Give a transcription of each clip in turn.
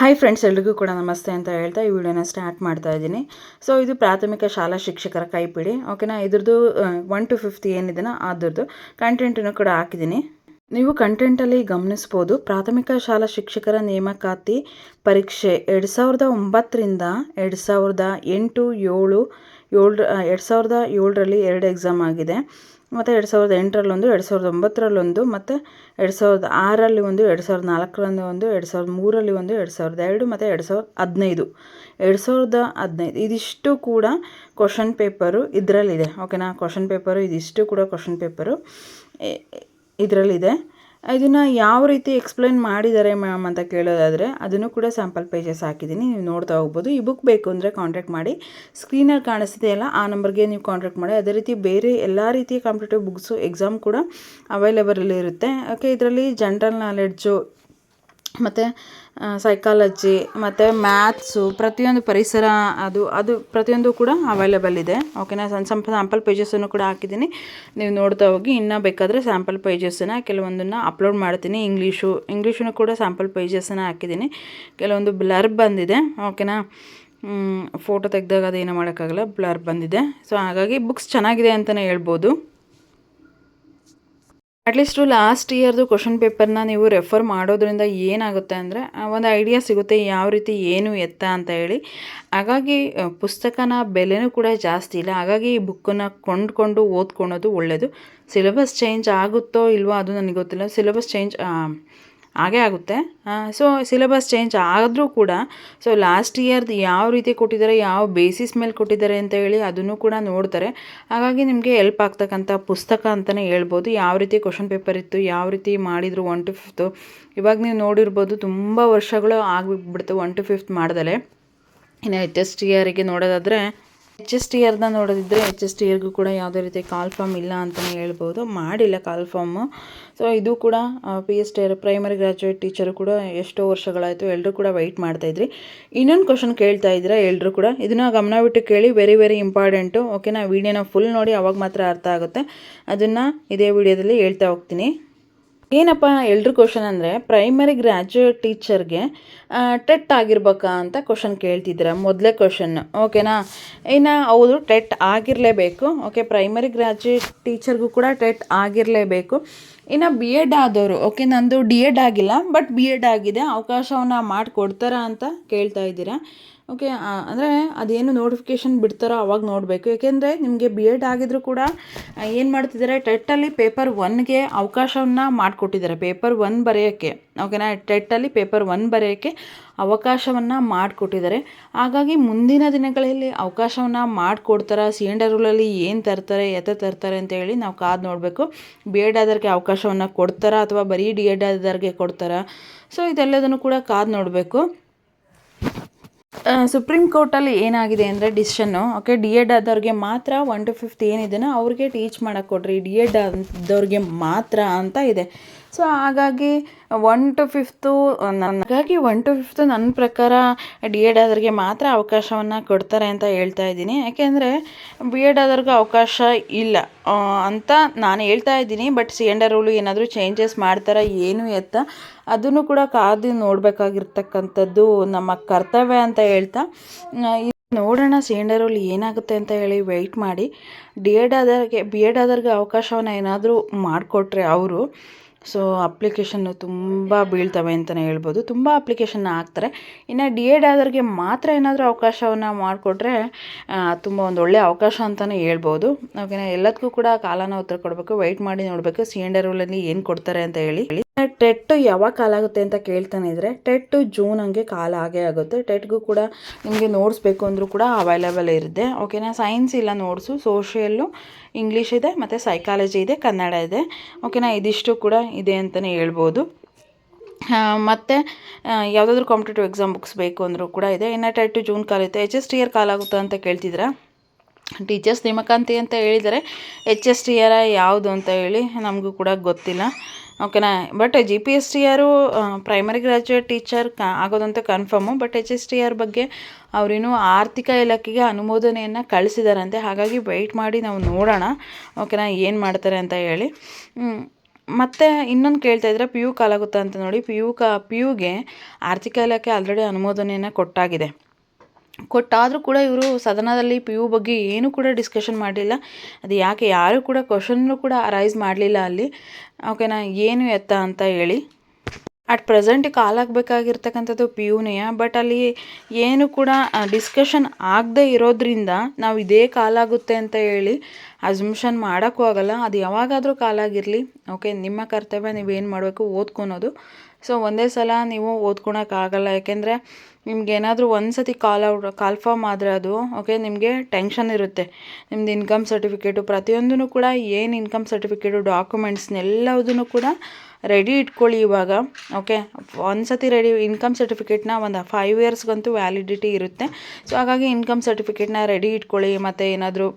Hi friends ಎಲ್ರಿಗೂ ಕೂಡ ನಮಸ್ತೆ ಅಂತ ಹೇಳ್ತಾ ಈ ವಿಡಿಯೋನ ಸ್ಟಾರ್ಟ್ ಮಾಡ್ತಾ ಇದ್ದೀನಿ. ಸೊ ಇದು ಪ್ರಾಥಮಿಕ ಶಾಲಾ ಶಿಕ್ಷಕರ ಕೈಪಿಡಿ. ಓಕೆನಾ ಇದ್ರದ್ದು ಒನ್ ಟು ಫಿಫ್ತ್ ಏನಿದೆನೋ ಅದ್ರದ್ದು ಕಂಟೆಂಟನ್ನು ಕೂಡ ಹಾಕಿದ್ದೀನಿ. ನೀವು ಕಂಟೆಂಟಲ್ಲಿ ಗಮನಿಸ್ಬೋದು, ಪ್ರಾಥಮಿಕ ಶಾಲಾ ಶಿಕ್ಷಕರ ನೇಮಕಾತಿ ಪರೀಕ್ಷೆ ಎರಡು ಸಾವಿರದ ಒಂಬತ್ತರಿಂದ ಎರಡು ಸಾವಿರದ ಎಂಟು ಏಳು ಏಳು ಎರಡು ಸಾವಿರದ ಏಳರಲ್ಲಿ ಎರಡು ಎಕ್ಸಾಮ್ ಆಗಿದೆ. ಮತ್ತು ಎರಡು ಸಾವಿರದ ಎಂಟರಲ್ಲೊಂದು ಎರಡು ಸಾವಿರದ ಒಂಬತ್ತರಲ್ಲೊಂದು ಮತ್ತು ಎರಡು ಸಾವಿರದ ಆರಲ್ಲಿ ಒಂದು, ಎರಡು ಸಾವಿರದ ನಾಲ್ಕರಲ್ಲಿ ಒಂದು, ಎರಡು ಸಾವಿರದ ಮೂರಲ್ಲಿ ಒಂದು, ಎರಡು ಸಾವಿರದ ಎರಡು, ಮತ್ತು ಎರಡು ಸಾವಿರದ ಹದಿನೈದು. ಎರಡು ಸಾವಿರದ ಹದಿನೈದು. ಇದಿಷ್ಟು ಕೂಡ ಕ್ವಶನ್ ಪೇಪರು ಇದರಲ್ಲಿದೆ. ಓಕೆನಾ ಕ್ವಶನ್ ಪೇಪರು ಇದಿಷ್ಟು ಕೂಡ ಕ್ವಶನ್ ಪೇಪರು ಇದರಲ್ಲಿದೆ. ಇದನ್ನು ಯಾವ ರೀತಿ ಎಕ್ಸ್ಪ್ಲೇನ್ ಮಾಡಿದ್ದಾರೆ ಮ್ಯಾಮ್ ಅಂತ ಕೇಳೋದಾದರೆ, ಅದನ್ನು ಕೂಡ ಸ್ಯಾಂಪಲ್ ಪೇಜಸ್ ಹಾಕಿದ್ದೀನಿ, ನೀವು ನೋಡ್ತಾ ಹೋಗ್ಬೋದು. ಈ ಬುಕ್ ಬೇಕು ಅಂದರೆ ಕಾಂಟ್ಯಾಕ್ಟ್ ಮಾಡಿ. ಸ್ಕ್ರೀನಲ್ಲಿ ಕಾಣಿಸ್ತಿದೆಯಲ್ಲ ಆ ನಂಬರ್ಗೆ ನೀವು ಕಾಂಟ್ಯಾಕ್ಟ್ ಮಾಡಿ. ಅದೇ ರೀತಿ ಬೇರೆ ಎಲ್ಲ ರೀತಿಯ ಕಾಂಪಿಟೇಟಿವ್ ಬುಕ್ಸು ಎಕ್ಸಾಮ್ ಕೂಡ ಅವೈಲೇಬಲ್ ಇರುತ್ತೆ. ಓಕೆ ಇದರಲ್ಲಿ ಜನ್ರಲ್ ನಾಲೆಡ್ಜು ಮತ್ತು ಸೈಕಾಲಜಿ ಮತ್ತು ಮ್ಯಾಥ್ಸು ಪ್ರತಿಯೊಂದು ಪರಿಸರ, ಅದು ಅದು ಪ್ರತಿಯೊಂದು ಕೂಡ ಅವೈಲೇಬಲ್ ಇದೆ. ಓಕೆನಾ ಸಣ್ಣ ಸಣ್ಣ ಸ್ಯಾಂಪಲ್ ಪೇಜಸನ್ನು ಕೂಡ ಹಾಕಿದ್ದೀನಿ. ನೀವು ನೋಡ್ತಾ ಹೋಗಿ, ಇನ್ನೂ ಬೇಕಾದರೆ ಸ್ಯಾಂಪಲ್ ಪೇಜಸ್ಸನ್ನು ಕೆಲವೊಂದನ್ನು ಅಪ್ಲೋಡ್ ಮಾಡ್ತೀನಿ. ಇಂಗ್ಲೀಷು ಇಂಗ್ಲೀಷನ್ನು ಕೂಡ ಸ್ಯಾಂಪಲ್ ಪೇಜಸ್ಸನ್ನು ಹಾಕಿದ್ದೀನಿ. ಕೆಲವೊಂದು ಬ್ಲರ್ ಬಂದಿದೆ. ಓಕೆನಾ ಫೋಟೋ ತೆಗೆದಾಗ ಅದೇನು ಮಾಡೋಕ್ಕಾಗಲ್ಲ ಬ್ಲರ್ ಬಂದಿದೆ. ಸೊ ಹಾಗಾಗಿ ಬುಕ್ಸ್ ಚೆನ್ನಾಗಿದೆ ಅಂತಲೇ ಹೇಳ್ಬೋದು. ಅಟ್ಲೀಸ್ಟು ಲಾಸ್ಟ್ ಇಯರ್ದು ಕ್ವಶನ್ ಪೇಪರ್ನ ನೀವು ರೆಫರ್ ಮಾಡೋದ್ರಿಂದ ಏನಾಗುತ್ತೆ ಅಂದರೆ ಒಂದು ಐಡಿಯಾ ಸಿಗುತ್ತೆ, ಯಾವ ರೀತಿ ಏನು ಎತ್ತ ಅಂತ ಹೇಳಿ. ಹಾಗಾಗಿ ಪುಸ್ತಕನ ಬೆಲೆನೂ ಕೂಡ ಜಾಸ್ತಿ ಇಲ್ಲ. ಹಾಗಾಗಿ ಈ ಬುಕ್ಕನ್ನು ಕೊಂಡ್ಕೊಂಡು ಓದ್ಕೊಳೋದು ಒಳ್ಳೆಯದು ಸಿಲೆಬಸ್ ಚೇಂಜ್ ಆಗುತ್ತೋ ಇಲ್ವೋ ಅದು ನನಗೆ ಗೊತ್ತಿಲ್ಲ. ಸಿಲೆಬಸ್ ಚೇಂಜ್ ಹಾಗೇ ಆಗುತ್ತೆ. ಸೊ ಸಿಲೆಬಸ್ ಚೇಂಜ್ ಆದರೂ ಕೂಡ ಸೊ ಲಾಸ್ಟ್ ಇಯರ್ದು ಯಾವ ರೀತಿ ಕೊಟ್ಟಿದ್ದಾರೆ, ಯಾವ ಬೇಸಿಸ್ ಮೇಲೆ ಕೊಟ್ಟಿದ್ದಾರೆ ಅಂತ ಹೇಳಿ ಅದನ್ನು ಕೂಡ ನೋಡ್ತಾರೆ. ಹಾಗಾಗಿ ನಿಮಗೆ ಎಲ್ಪ್ ಆಗ್ತಕ್ಕಂಥ ಪುಸ್ತಕ ಅಂತಲೇ ಹೇಳ್ಬೋದು. ಯಾವ ರೀತಿ ಕ್ವಶನ್ ಪೇಪರ್ ಇತ್ತು, ಯಾವ ರೀತಿ ಮಾಡಿದರು ಒನ್ ಟು ಫಿಫ್ತು ಇವಾಗ ನೀವು ನೋಡಿರ್ಬೋದು ತುಂಬ ವರ್ಷಗಳು ಆಗಿಬಿಡ್ತು ಒನ್ ಟು ಫಿಫ್ತ್ ಮಾಡ್ದಲೆ. ಇನ್ನು ಎಚ್ ಎಸ್ ನೋಡೋದಾದರೆ ಎಚ್ ಎಸ್ ಟಿ ಆರ್ನ ನೋಡೋದಿದ್ದರೆ ಎಚ್ ಎಸ್ ಟಿ ಆರ್ಗೂ ಕೂಡ ಯಾವುದೇ ರೀತಿ ಕಾಲ್ ಫಾರ್ಮ್ ಇಲ್ಲ ಅಂತಲೇ ಹೇಳ್ಬೋದು. ಮಾಡಿಲ್ಲ ಕಾಲ್ ಫಾರ್ಮು ಸೊ ಇದು ಕೂಡ P S T R primary graduate teacher ಕೂಡ ಎಷ್ಟೋ ವರ್ಷಗಳಾಯಿತು ಎಲ್ಲರೂ ಕೂಡ ವೆಯ್ಟ್ ಮಾಡ್ತಾಯಿದ್ರಿ ಇನ್ನೊಂದು ಕ್ವಶನ್ ಕೇಳ್ತಾ ಇದ್ದೀರಾ ಎಲ್ಲರೂ ಕೂಡ? ಇದನ್ನು ಗಮನ ಬಿಟ್ಟು ಕೇಳಿ ವೆರಿ ವೆರಿ ಇಂಪಾರ್ಟೆಂಟು ಓಕೆನಾ ವೀಡಿಯೋನ ಫುಲ್ ನೋಡಿ ಅವಾಗ ಮಾತ್ರ ಅರ್ಥ ಆಗುತ್ತೆ. ಅದನ್ನು ಇದೇ ವಿಡಿಯೋದಲ್ಲಿ ಹೇಳ್ತಾ ಹೋಗ್ತೀನಿ. ಏನಪ್ಪ ಎಲ್ರು ಕ್ವಶನ್ ಅಂದರೆ ಪ್ರೈಮರಿ ಗ್ರ್ಯಾಜುಯೇಟ್ ಟೀಚರ್ಗೆ ಟೆಟ್ ಆಗಿರ್ಬೇಕಾ ಅಂತ ಕ್ವಶನ್ ಕೇಳ್ತಿದ್ದೀರ ಮೊದಲೇ ಕ್ವಶನ್ ಓಕೆನಾ ಇನ್ನು ಹೌದು ಟೆಟ್ ಆಗಿರಲೇಬೇಕು. ಓಕೆ ಪ್ರೈಮರಿ ಗ್ರ್ಯಾಜುಯೇಟ್ ಟೀಚರ್ಗೂ ಕೂಡ ಟೆಟ್ ಆಗಿರಲೇಬೇಕು. ಇನ್ನು ಬಿ ಎಡ್ ಆದವರು ಓಕೆ ನಂದು ಡಿ ಎಡ್ ಆಗಿಲ್ಲ ಬಟ್ ಬಿ ಎಡ್ ಆಗಿದೆ, ಅವಕಾಶವನ್ನು ಮಾಡಿಕೊಡ್ತಾರಾ ಅಂತ ಕೇಳ್ತಾ ಇದ್ದೀರಾ. ಓಕೆ ಅಂದರೆ ಅದೇನು ನೋಟಿಫಿಕೇಶನ್ ಬಿಡ್ತಾರೋ ಅವಾಗ ನೋಡಬೇಕು. ಏಕೆಂದರೆ ನಿಮಗೆ ಬಿ ಎಡ್ ಆಗಿದ್ರು ಕೂಡ ಏನು ಮಾಡ್ತಿದ್ದಾರೆ ಟೆಟ್ಟಲ್ಲಿ ಪೇಪರ್ ಒನ್ಗೆ ಅವಕಾಶವನ್ನು ಮಾಡಿಕೊಟ್ಟಿದ್ದಾರೆ. ಪೇಪರ್ ಒನ್ ಬರೆಯೋಕ್ಕೆ ಓಕೆನಾ ಟೆಟ್ಟಲ್ಲಿ ಪೇಪರ್ ಒನ್ ಬರೆಯೋಕ್ಕೆ ಅವಕಾಶವನ್ನು ಮಾಡಿಕೊಟ್ಟಿದ್ದಾರೆ. ಹಾಗಾಗಿ ಮುಂದಿನ ದಿನಗಳಲ್ಲಿ ಅವಕಾಶವನ್ನು ಮಾಡಿಕೊಡ್ತಾರೆ? ಸಿ ಎಂಡ್ ರೂಲಲ್ಲಿ ಏನು ತರ್ತಾರೆ, ಎತ್ತ ತರ್ತಾರೆ ಅಂತ ಹೇಳಿ ನಾವು ಕಾದು ನೋಡಬೇಕು. ಬಿ ಎಡ್ ಆದವ್ರಿಗೆ ಅವಕಾಶವನ್ನು ಕೊಡ್ತಾರಾ ಅಥವಾ ಬರೀ ಡಿ ಎಡ್ ಆದವ್ರಿಗೆ ಕೊಡ್ತಾರಾ? ಸೊ ಇದೆಲ್ಲದನ್ನು ಕೂಡ ಕಾದು ನೋಡಬೇಕು. ಸುಪ್ರೀಂ ಕೋರ್ಟಲ್ಲಿ ಏನಾಗಿದೆ ಅಂದರೆ ಡಿಸಿಷನ್ನು ಓಕೆ ಡಿ ಎಡ್ ಆದವ್ರಿಗೆ ಮಾತ್ರ ಒನ್ ಟು ಫಿಫ್ತ್ ಏನಿದೆಯೋ ಅವ್ರಿಗೆ ಟೀಚ್ ಮಾಡೋಕ್ಕೆ ಕೊಡ್ರಿ. ಡಿ ಎಡ್ ಆದವ್ರಿಗೆ ಮಾತ್ರ ಅಂತ ಇದೆ. ಸೊ ಹಾಗಾಗಿ ಒನ್ ಟು ಫಿಫ್ತು ಹಾಗಾಗಿ ಒನ್ ಟು ಫಿಫ್ತು ನನ್ನ ಪ್ರಕಾರ ಡಿ ಎಡ್ ಆದವ್ರಿಗೆ ಮಾತ್ರ ಅವಕಾಶವನ್ನು ಕೊಡ್ತಾರೆ ಅಂತ ಹೇಳ್ತಾ ಇದ್ದೀನಿ. ಯಾಕೆಂದರೆ ಬಿ ಎಡ್ ಆದವ್ರಿಗೆ ಅವಕಾಶ ಇಲ್ಲ. ಅಂತ ನಾನು ಹೇಳ್ತಾ ಇದ್ದೀನಿ. ಬಟ್ ಸಿ ಎಂಡ್ ರೂಲು ಏನಾದರೂ ಚೇಂಜಸ್ ಮಾಡ್ತಾರಾ ಏನು ಎತ್ತ ಅದನ್ನು ಕೂಡ ಕಾದು ನೋಡಬೇಕಾಗಿರ್ತಕ್ಕಂಥದ್ದು ನಮ್ಮ ಕರ್ತವ್ಯ ಅಂತ ಹೇಳ್ತಾ. ನೋಡೋಣ ಸಿಲಿಂಡರಲ್ಲಿ ಏನಾಗುತ್ತೆ ಅಂತ ಹೇಳಿ ವೆಯ್ಟ್ ಮಾಡಿ. ಡಿ ಎಡ್ ಆದವ್ರಿಗೆ ಬಿ ಎಡ್ ಆದವ್ರಿಗೆ ಅವಕಾಶವನ್ನು ಏನಾದರೂ ಮಾಡಿಕೊಟ್ರೆ ಅವರು ಸೊ ಅಪ್ಲಿಕೇಶನ್ನು ತುಂಬ ಬೀಳ್ತವೆ ಅಂತಲೇ ಹೇಳ್ಬೋದು. ತುಂಬ ಅಪ್ಲಿಕೇಶನ್ ಹಾಕ್ತಾರೆ. ಇನ್ನು ಡಿ ಎಡ್ ಆದವ್ರಿಗೆ ಮಾತ್ರ ಏನಾದರೂ ಅವಕಾಶವನ್ನು ಮಾಡಿಕೊಟ್ರೆ ತುಂಬ ಒಂದು ಒಳ್ಳೆಯ ಅವಕಾಶ ಅಂತಲೇ ಹೇಳ್ಬೋದು. ಓಕೆನಾ ಎಲ್ಲದಕ್ಕೂ ಕೂಡ ಕಾಲನ ಉತ್ತರ ಕೊಡಬೇಕು. ವೆಯ್ಟ್ ಮಾಡಿ ನೋಡಬೇಕು. ಸಿ ಎಂಡ್ ರೂಲಲ್ಲಿ ಏನು ಕೊಡ್ತಾರೆ ಅಂತ ಹೇಳಿ. ಟೆಟ್ ಯಾವಾಗ ಕಾಲ ಆಗುತ್ತೆ ಅಂತ ಕೇಳ್ತಾನೆ ಇದ್ರೆ ಟೆಟ್ ಜೂನ್ ಹಂಗೆ ಕಾಲ ಆಗೇ ಆಗುತ್ತೆ. ಟೆಟ್ಗೂ ಕೂಡ ನಿಮಗೆ ನೋಟ್ಸ್ ಬೇಕು ಅಂದರೂ ಕೂಡ ಅವೈಲೇಬಲ್ ಇರುತ್ತೆ. ಓಕೆನಾ ಸೈನ್ಸ್ ಇಲ್ಲ ನೋಟ್ಸು ಸೋಷಿಯಲ್ಲು ಇಂಗ್ಲೀಷ್ ಇದೆ, ಮತ್ತು ಸೈಕಾಲಜಿ ಇದೆ, ಕನ್ನಡ ಇದೆ. ಓಕೆನಾ ಇದಿಷ್ಟು ಕೂಡ ಇದೆ ಅಂತಲೇ ಹೇಳ್ಬೋದು. ಮತ್ತು ಯಾವುದಾದ್ರೂ ಕಾಂಪಿಟೇಟಿವ್ ಎಕ್ಸಾಮ್ ಬುಕ್ಸ್ ಬೇಕು ಅಂದರೂ ಕೂಡ ಇದೆ. ಇನ್ನು ಟೆಟ್ ಜೂನ್ ಕಾಲ ಇತ್ತು ಎಚ್ ಎಸ್ ಟಿ ಇಯರ್ ಕಾಲ ಆಗುತ್ತೆ ಅಂತ ಕೇಳ್ತಿದ್ರಾ ಟೀಚರ್ಸ್ ನೇಮಕಾಂತಿ ಅಂತ ಹೇಳಿದರೆ ಎಚ್ ಎಸ್ ಟಿ ಆರ್ ಯಾವುದು ಅಂತ ಹೇಳಿ ನಮಗೂ ಕೂಡ ಗೊತ್ತಿಲ್ಲ. ಓಕೆನಾ but G P S T R primary graduate teacher ಕ, ಆಗೋದಂತ confirm but H S T R ಬಗ್ಗೆ ಅವರಿನ್ನೂ ಆರ್ಥಿಕ ಇಲಾಖೆಗೆ ಅನುಮೋದನೆಯನ್ನು ಕಳಿಸಿದಾರಂತೆ. ಹಾಗಾಗಿ ವೆಯ್ಟ್ ಮಾಡಿ ನಾವು ನೋಡೋಣ. ಓಕೆನಾ ಏನು ಮಾಡ್ತಾರೆ ಅಂತ ಹೇಳಿ. ಮತ್ತು ಇನ್ನೊಂದು ಕೇಳ್ತಾ ಇದ್ರೆ ಪಿ ಯು ಕಾಲಾಗುತ್ತಾ ಅಂತ ನೋಡಿ. ಪಿ ಯು ಕಾ ಪಿ ಯುಗೆ ಆರ್ಥಿಕ ಇಲಾಖೆ ಆಲ್ರೆಡಿ ಅನುಮೋದನೆಯನ್ನು ಕೊಟ್ಟಾಗಿದೆ. ಕೊಟ್ಟಾದರೂ ಕೂಡ ಇವರು ಸದನದಲ್ಲಿ ಪಿ ಯು ಬಗ್ಗೆ ಏನೂ ಕೂಡ ಡಿಸ್ಕಷನ್ ಮಾಡಲಿಲ್ಲ. ಅದು ಯಾಕೆ ಯಾರೂ ಕೂಡ ಕ್ವಶನ್ನು ಕೂಡ ಅರೈಸ್ ಮಾಡಲಿಲ್ಲ ಅಲ್ಲಿ. ಓಕೆನಾ ಏನು ಎತ್ತ ಅಂತ ಹೇಳಿ. ಅಟ್ ಪ್ರೆಸೆಂಟ್ ಕಾಲಾಗಬೇಕಾಗಿರ್ತಕ್ಕಂಥದ್ದು ಪಿ ಯುನೇ ಬಟ್ ಅಲ್ಲಿ ಏನು ಕೂಡ ಡಿಸ್ಕಷನ್ ಆಗದೆ ಇರೋದ್ರಿಂದ ನಾವು ಇದೇ ಕಾಲಾಗುತ್ತೆ ಅಂತ ಹೇಳಿ ಅಸ್ಯೂಮ್ಷನ್ ಮಾಡೋಕ್ಕೂ ಆಗಲ್ಲ, ಅದು ಯಾವಾಗಾದರೂ ಕಾಲಾಗಿರಲಿ ಓಕೆ ನಿಮ್ಮ ಕರ್ತವ್ಯ ನೀವೇನು ಮಾಡಬೇಕು ಓದ್ಕೊಳೋದು. ಸೊ ಒಂದೇ ಸಲ ನೀವು ಓದ್ಕೊಳಕ್ಕಾಗಲ್ಲ ಯಾಕೆಂದರೆ ನಿಮ್ಗೆ ಏನಾದರೂ ಒಂದು ಸತಿ ಕಾಲ್ ಔಟ್ ಕಾಲ್ಫಾರ್ಮ್ ಆದರೆ ಅದು ಓಕೆ ನಿಮಗೆ ಟೆನ್ಷನ್ ಇರುತ್ತೆ. ನಿಮ್ದು ಇನ್ಕಮ್ ಸರ್ಟಿಫಿಕೇಟು ಪ್ರತಿಯೊಂದೂ ಕೂಡ, ಏನು ಇನ್ಕಮ್ ಸರ್ಟಿಫಿಕೇಟು ಡಾಕ್ಯುಮೆಂಟ್ಸ್ನೆಲ್ಲದನ್ನು ಕೂಡ ರೆಡಿ ಇಟ್ಕೊಳ್ಳಿ ಇವಾಗ. ಓಕೆ ಒಂದು ಸತಿ ರೆಡಿ ಇನ್ಕಮ್ ಸರ್ಟಿಫಿಕೇಟ್ನ ಒಂದು ಫೈವ್ ಇಯರ್ಸ್ಗಂತೂ ವ್ಯಾಲಿಡಿಟಿ ಇರುತ್ತೆ. ಸೊ ಹಾಗಾಗಿ ಇನ್ಕಮ್ ಸರ್ಟಿಫಿಕೇಟ್ನ ರೆಡಿ ಇಟ್ಕೊಳ್ಳಿ, ಮತ್ತು ಏನಾದರೂ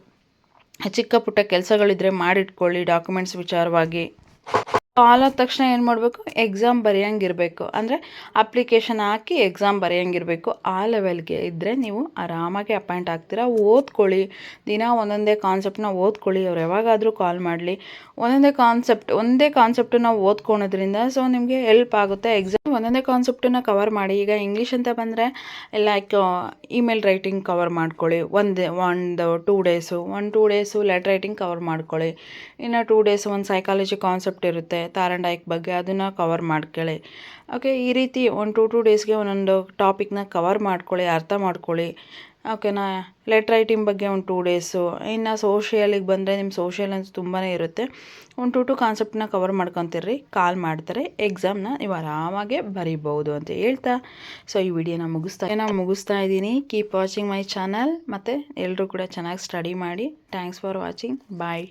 ಚಿಕ್ಕ ಪುಟ್ಟ ಕೆಲಸಗಳಿದ್ರೆ ಮಾಡಿಟ್ಕೊಳ್ಳಿ ಡಾಕ್ಯುಮೆಂಟ್ಸ್ ವಿಚಾರವಾಗಿ. ಕಾಲ್ ಆದ ತಕ್ಷಣ ಏನು ಮಾಡಬೇಕು? ಎಕ್ಸಾಮ್ ಬರೆಯಂಗಿರಬೇಕು. ಅಂದರೆ ಅಪ್ಲಿಕೇಶನ್ ಹಾಕಿ ಎಕ್ಸಾಮ್ ಬರೆಯಂಗಿರಬೇಕು. ಆ ಲೆವೆಲ್ಗೆ ಇದ್ದರೆ ನೀವು ಆರಾಮಾಗಿ ಅಪಾಯಿಂಟ್ ಆಗ್ತೀರಾ? ಓದ್ಕೊಳ್ಳಿ. ದಿನ ಒಂದೊಂದೇ ಕಾನ್ಸೆಪ್ಟನ್ನ ಓದ್ಕೊಳ್ಳಿ. ಅವ್ರು ಯಾವಾಗಾದರೂ ಕಾಲ್ ಮಾಡಲಿ. ಒಂದೊಂದೇ ಕಾನ್ಸೆಪ್ಟ್ ಒಂದೇ ಕಾನ್ಸೆಪ್ಟನ್ನ ಓದ್ಕೊಳೋದ್ರಿಂದ ಸೊ ನಿಮಗೆ ಹೆಲ್ಪ್ ಆಗುತ್ತೆ. ಎಕ್ಸಾಮ್ ಒಂದೊಂದೇ ಕಾನ್ಸೆಪ್ಟನ್ನ ಕವರ್ ಮಾಡಿ. ಈಗ ಇಂಗ್ಲೀಷ್ ಅಂತ ಬಂದರೆ ಲೈಕ್ ಇಮೇಲ್ ರೈಟಿಂಗ್ ಕವರ್ ಮಾಡ್ಕೊಳ್ಳಿ. ಒಂದು ಒಂದು ಟೂ ಡೇಸು ಒಂದು two days letter writing cover ಮಾಡ್ಕೊಳ್ಳಿ. ಇನ್ನು ಟೂ ಡೇಸ್ ಒಂದು ಸೈಕಾಲಜಿ ಕಾನ್ಸೆಪ್ಟ್ ಇರುತ್ತೆ. ತಾರಂಡಾಯಿಕ್ ಬಗ್ಗೆ ಅದನ್ನು ಕವರ್ ಮಾಡ್ಕೊಳ್ಳಿ ಓಕೆ ಈ ರೀತಿ ಒಂದು ಟೂ ಟೂ ಡೇಸ್ಗೆ ಒಂದೊಂದು ಟಾಪಿಕ್ನ ಕವರ್ ಮಾಡ್ಕೊಳ್ಳಿ, ಅರ್ಥ ಮಾಡ್ಕೊಳ್ಳಿ. ಓಕೆನಾ ಲೆಟರ್ ರೈಟಿಂಗ್ ಬಗ್ಗೆ ಒಂದು ಟೂ ಡೇಸು ಇನ್ನು ಸೋಷಿಯಲಿಗೆ ಬಂದರೆ ನಿಮ್ಮ ಸೋಷಿಯಲ್ ಅಂತ ತುಂಬಾ ಇರುತ್ತೆ. ಒಂದು ಟೂ ಟು ಕಾನ್ಸೆಪ್ಟನ್ನ ಕವರ್ ಮಾಡ್ಕೊತಿರ್ರಿ ಕಾಲ್ ಮಾಡ್ತಾರೆ ಎಕ್ಸಾಮ್ನ ನೀವು ಆರಾಮಾಗೆ ಬರಿಬೋದು ಅಂತ ಹೇಳ್ತಾ. ಸೊ ಈ ವಿಡಿಯೋನ ಮುಗಿಸ್ತಾ ನಾನು ಮುಗಿಸ್ತಾ ಇದ್ದೀನಿ. ಕೀಪ್ ವಾಚಿಂಗ್ ಮೈ ಚಾನಲ್ ಮತ್ತು ಎಲ್ಲರೂ ಕೂಡ ಚೆನ್ನಾಗಿ ಸ್ಟಡಿ ಮಾಡಿ. Thanks for watching bye